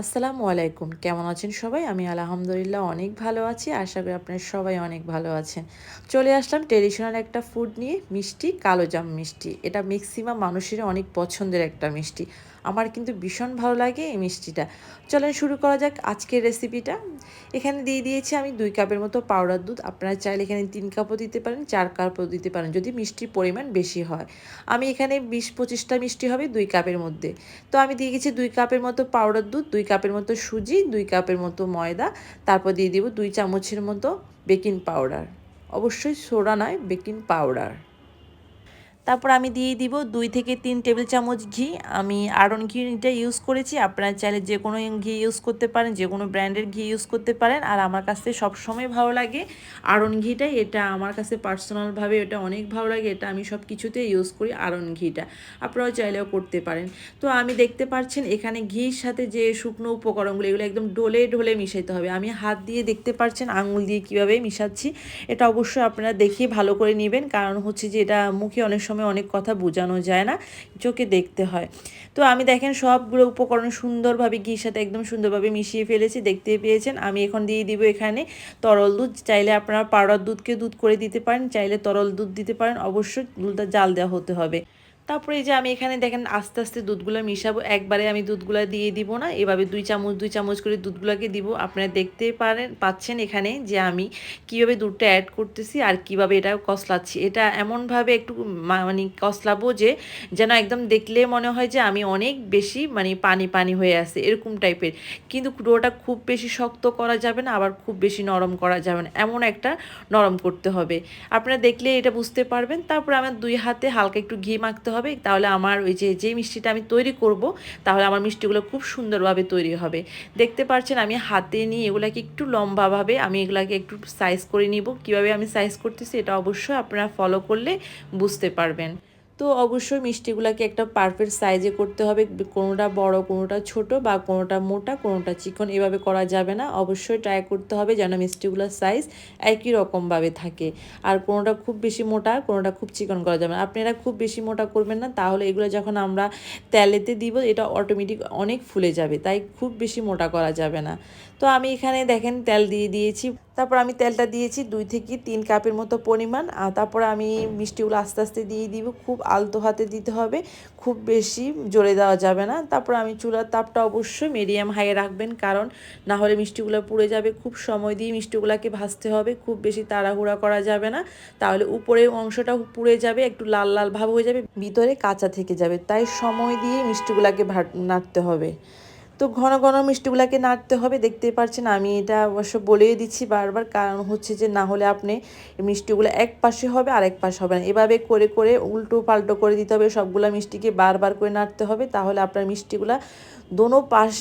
আসসালামু আলাইকুম। কেমন আছেন সবাই? আমি আলহামদুলিল্লাহ অনেক ভালো আছি। আশা করি আপনারা সবাই অনেক ভালো আছেন। চলে আসলাম ট্রেডিশনাল একটা ফুড নিয়ে, মিষ্টি, কালো জাম মিষ্টি। এটা ম্যাক্সিমাম মানুষের অনেক পছন্দের একটা মিষ্টি। আমার কিন্তু ভীষণ ভালো লাগে এই মিষ্টিটা। চলেন শুরু করা যাক আজকের রেসিপিটা এখানে দিয়ে দিয়েছি আমি দুই কাপের মতো পাউডার দুধ। আপনারা চাইলে এখানে তিন কাপও দিতে পারেন, চার কাপও দিতে পারেন, যদি মিষ্টির পরিমাণ বেশি হয়। আমি এখানে বিশ পঁচিশটা মিষ্টি হবে দুই কাপের মধ্যে। তো আমি দিয়ে গেছি দুই কাপের মতো পাউডার দুধ, দুই কাপের মতো সুজি, দুই কাপের মতো ময়দা, তারপর দিয়ে দিব দুই চামচের মতো বেকিং পাউডার। অবশ্যই সোডা নয়, বেকিং পাউডার। তারপর আমি দিয়ে দিব দুই থেকে তিন টেবিল চামচ ঘি। আমি আড়ন ঘিটা ইউজ করেছি। আপনারা চাইলে যে কোনো ঘি ইউজ করতে পারেন, যে কোনো ব্র্যান্ডের ঘি ইউজ করতে পারেন। আর আমার কাছে সবসময় ভালো লাগে আড়ন ঘিটাই এটা আমার কাছে পার্সোনালভাবে এটা অনেক ভালো লাগে। এটা আমি সব কিছুতে ইউজ করি আড়ন ঘিটা। আপনারাও চাইলেও করতে পারেন। তো আমি দেখতে পাচ্ছেন এখানে ঘির সাথে যে শুকনো উপকরণগুলো, এগুলো একদম ডোলে ঢোলে মিশাইতে হবে। আমি হাত দিয়ে দেখতে পাচ্ছেন আঙুল দিয়ে কীভাবে মিশাচ্ছি। এটা অবশ্যই আপনারা দেখে ভালো করে নেবেন। কারণ হচ্ছে যে এটা মুখে অনেক সময় সময় অনেক কথা বোঝানো যায় না, চোখে দেখতে হয়। তো আমি দেখেন সবগুলো উপকরণ সুন্দরভাবে ঘির সাথে একদম সুন্দরভাবে মিশিয়ে ফেলেছি, দেখতে পেয়েছেন। আমি এখন দিয়ে দিব এখানে তরল দুধ। চাইলে আপনারা পাউডার দুধকে দুধ করে দিতে পারেন, চাইলে তরল দুধ দিতে পারেন। অবশ্যই দুধটা জাল দেওয়া হতে হবে। তারপরে যে আমি এখানে দেখেন আস্তে আস্তে দুধগুলো মিশাবো, একবারে আমি দুধগুলো দিয়ে দিব না, এভাবে দুই চামচ দুই চামচ করে দুধগুলোকে দিব। আপনারা দেখতে পারেন, পাচ্ছেন এখানে যে আমি কীভাবে দুধটা অ্যাড করতেছি আর কীভাবে এটা কসলাচ্ছি এটা এমনভাবে একটু মানে কসলাবো যে যেন একদম দেখলে মনে হয় যে আমি অনেক বেশি মানে পানি পানি হয়ে আছে, এরকম টাইপের। কিন্তু ডোটা খুব বেশি শক্ত করা যাবে না, আবার খুব বেশি নরম করা যাবে না, এমন একটা নরম করতে হবে। আপনারা দেখলে এটা বুঝতে পারবেন। তারপর আমার দুই হাতে হালকা একটু ঘি মাখতে হবে, তাহলে আমার ওই যে যে মিষ্টিটা আমি তৈরি করব, তাহলে আমার মিষ্টিগুলো খুব সুন্দরভাবে তৈরি হবে। দেখতে পারছেন আমি হাতে নিয়ে এগুলাকে একটু লম্বাভাবে আমি এগুলাকে একটু সাইজ করে নিব। কীভাবে আমি সাইজ করতেছি এটা অবশ্যই আপনারা ফলো করলে বুঝতে পারবেন। তো অবশ্যই মিষ্টিগুলোকে একটা পারফেক্ট সাইজে করতে হবে। কোনোটা বড়, কোনোটা ছোট বা কোনোটা মোটা, কোনোটা চিকন, এভাবে করা যাবে না। অবশ্যই ট্রাই করতে হবে যেন মিষ্টিগুলোর সাইজ একই রকমভাবে থাকে। আর কোনোটা খুব বেশি মোটা, কোনোটা খুব চিকন করা যাবে না। আপনারা খুব বেশি মোটা করবেন না, তাহলে এগুলো যখন আমরা তেলেতে দিব, এটা অটোমেটিক অনেক ফুলে যাবে। তাই খুব বেশি মোটা করা যাবে না। তো আমি এখানে দেখেন তেল দিয়ে দিয়েছি। তারপর আমি তেলটা দিয়েছি দুই থেকে তিন কাপের মতো পরিমাণ। আর তারপর আমি মিষ্টিগুলো আস্তে আস্তে দিয়ে দিব। খুব আলতো হাতে দিতে হবে। খুব বেশি জোরে দেওয়া যাবে না। তারপর আমি চুলার তাপটা অবশ্যই মিডিয়াম হাইয়ে রাখবেন। কারণ না হলে মিষ্টিগুলো পুড়ে যাবে। খুব সময় দিয়ে মিষ্টিগুলোকে ভাজতে হবে। খুব বেশি তাড়াহুড়া করা যাবে না। তাহলে উপরের অংশটা পুড়ে যাবে। একটু লাল লাল ভাব হয়ে যাবে। ভিতরে কাঁচা থেকে যাবে। তাই সময় দিয়ে মিষ্টিগুলোকে নাড়তে হবে। তো ঘন ঘন মিষ্টিগুলোকে নাড়তে হবে দেখতে পাচ্ছেন আমি এটা অবশ্য বলেই দিচ্ছি বারবার, কারণ হচ্ছে যে না হলে আপনি মিষ্টিগুলো এক পাশে হবে আর এক পাশে হবে না। এভাবে করে করে উল্টো পাল্টো করে দিতে হবে, সবগুলো মিষ্টিকে বারবার করে নাড়তে হবে, তাহলে আপনার মিষ্টিগুলো দোনো পাশ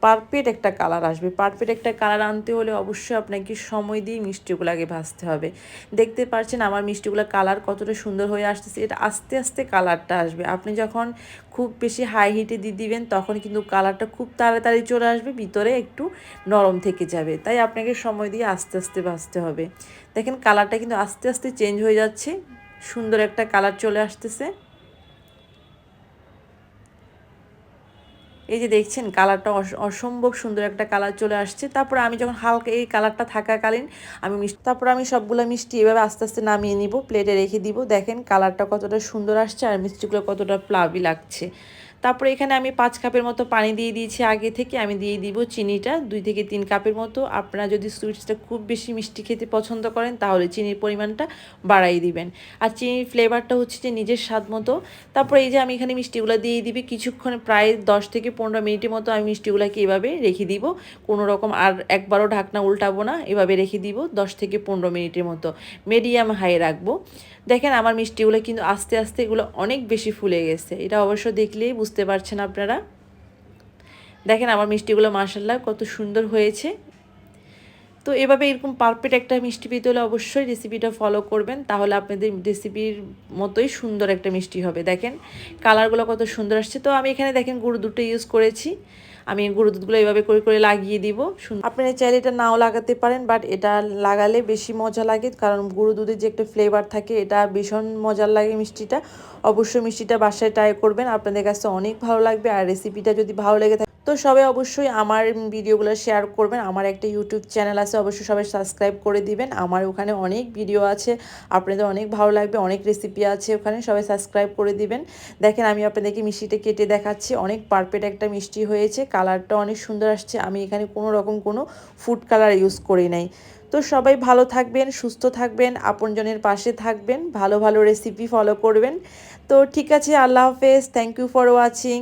পারফেক্ট একটা কালার আসবে। পারফেক্ট একটা কালার আনতে হলে অবশ্যই আপনাকে সময় দিয়ে মিষ্টিগুলোকে ভাজতে হবে। দেখতে পাচ্ছেন আমার মিষ্টিগুলো কালার কতটা সুন্দর হয়ে আসতেছে। এটা আস্তে আস্তে কালারটা আসবে। আপনি যখন খুব বেশি হাই হিটে দিয়ে দিবেন, তখন কিন্তু কালারটা খুব তাড়াতাড়ি চলে আসবে, ভিতরে একটু নরম থেকে যাবে। তাই আপনাকে সময় দিয়ে আস্তে আস্তে ভাজতে হবে। দেখেন কালারটা কিন্তু আস্তে আস্তে চেঞ্জ হয়ে যাচ্ছে। সুন্দর একটা কালার চলে আসতেছে। এই যে দেখছেন কালারটা অসম্ভব সুন্দর একটা কালার চলে আসছে। তারপর আমি যখন হালকা এই কালারটা থাকাকালীন আমি মিষ্টি তারপর আমি সবগুলো মিষ্টি এভাবে আস্তে আস্তে নামিয়ে নিব প্লেটে রেখে দিব। দেখেন কালারটা কতটা সুন্দর আসছে আর মিষ্টিগুলো কতটা প্লাবি লাগছে। তারপরে এখানে আমি পাঁচ কাপের মতো পানি দিয়ে দিয়েছি। আগে থেকে আমি দিয়ে দিব চিনিটা দুই থেকে তিন কাপের মতো। আপনারা যদি সুইটসটা খুব বেশি মিষ্টি খেতে পছন্দ করেন, তাহলে চিনির পরিমাণটা বাড়াই দিবেন। আর চিনির ফ্লেভারটা হচ্ছে যে নিজের স্বাদ মতো। তারপরে এই যে আমি এখানে মিষ্টিগুলো দিয়ে দিবি, কিছুক্ষণ প্রায় দশ থেকে পনেরো মিনিটের মতো আমি মিষ্টিগুলোকে এভাবে রেখে দিব। কোনো রকম আর একবারও ঢাকনা উল্টাবো না, এভাবে রেখে দিব দশ থেকে পনেরো মিনিটের মতো। মিডিয়াম হাই রাখব। দেখেন আমার মিষ্টিগুলো কিন্তু আস্তে আস্তে এগুলো অনেক বেশি ফুলে গেছে। এটা অবশ্য দেখলেই বুঝতে পারছেন আপনারা। দেখেন আমার মিষ্টিগুলো মার্শাল্লাহ কত সুন্দর হয়েছে। তো এভাবে এরকম পারফেক্ট একটা মিষ্টি পেতে হলে অবশ্যই রেসিপিটা ফলো করবেন, তাহলে আপনাদের রেসিপির মতোই সুন্দর একটা মিষ্টি হবে। দেখেন কালারগুলো কত সুন্দর আসছে। তো আমি এখানে দেখেন গুঁড়ো দুটো ইউজ করেছি। আমি গুঁড়ো দুধগুলো এইভাবে করে করে লাগিয়ে দিব। আপনারা চাইলে এটা নাও লাগাতে পারেন বাট এটা লাগালে বেশি মজা লাগে, কারণ গুঁড়ো দুধের যে একটা ফ্লেভার থাকে, এটা ভীষণ মজার লাগে মিষ্টিটা। অবশ্যই মিষ্টিটা বাসায় ট্রাই করবেন, আপনাদের কাছে অনেক ভালো লাগবে, আর রেসিপিটা যদি ভালো লেগে থাকে তো সবাই অবশ্যই আমার ভিডিওগুলো শেয়ার করবেন। আমার একটা ইউটিউব চ্যানেল আছে, অবশ্যই সবাই সাবস্ক্রাইব করে দিবেন। আমার ওখানে অনেক ভিডিও আছে, আপনাদের অনেক ভালো লাগবে, অনেক রেসিপি আছে ওখানে, সবাই সাবস্ক্রাইব করে দিবেন। দেখেন, আমি আপনাদেরকে মিষ্টিটা কেটে দেখাচ্ছি। অনেক পারফেক্ট একটা মিষ্টি হয়েছে কালারটা অনেক সুন্দর আসছে। আমি এখানে কোনো রকম কোনো ফুড কালার ইউজ করি নাই। তো সবাই ভালো থাকবেন, সুস্থ থাকবেন, আপনজনের পাশে থাকবেন, ভালো ভালো রেসিপি ফলো করবেন। তো ঠিক আছে, আল্লাহ হাফেজ। Thank you for watching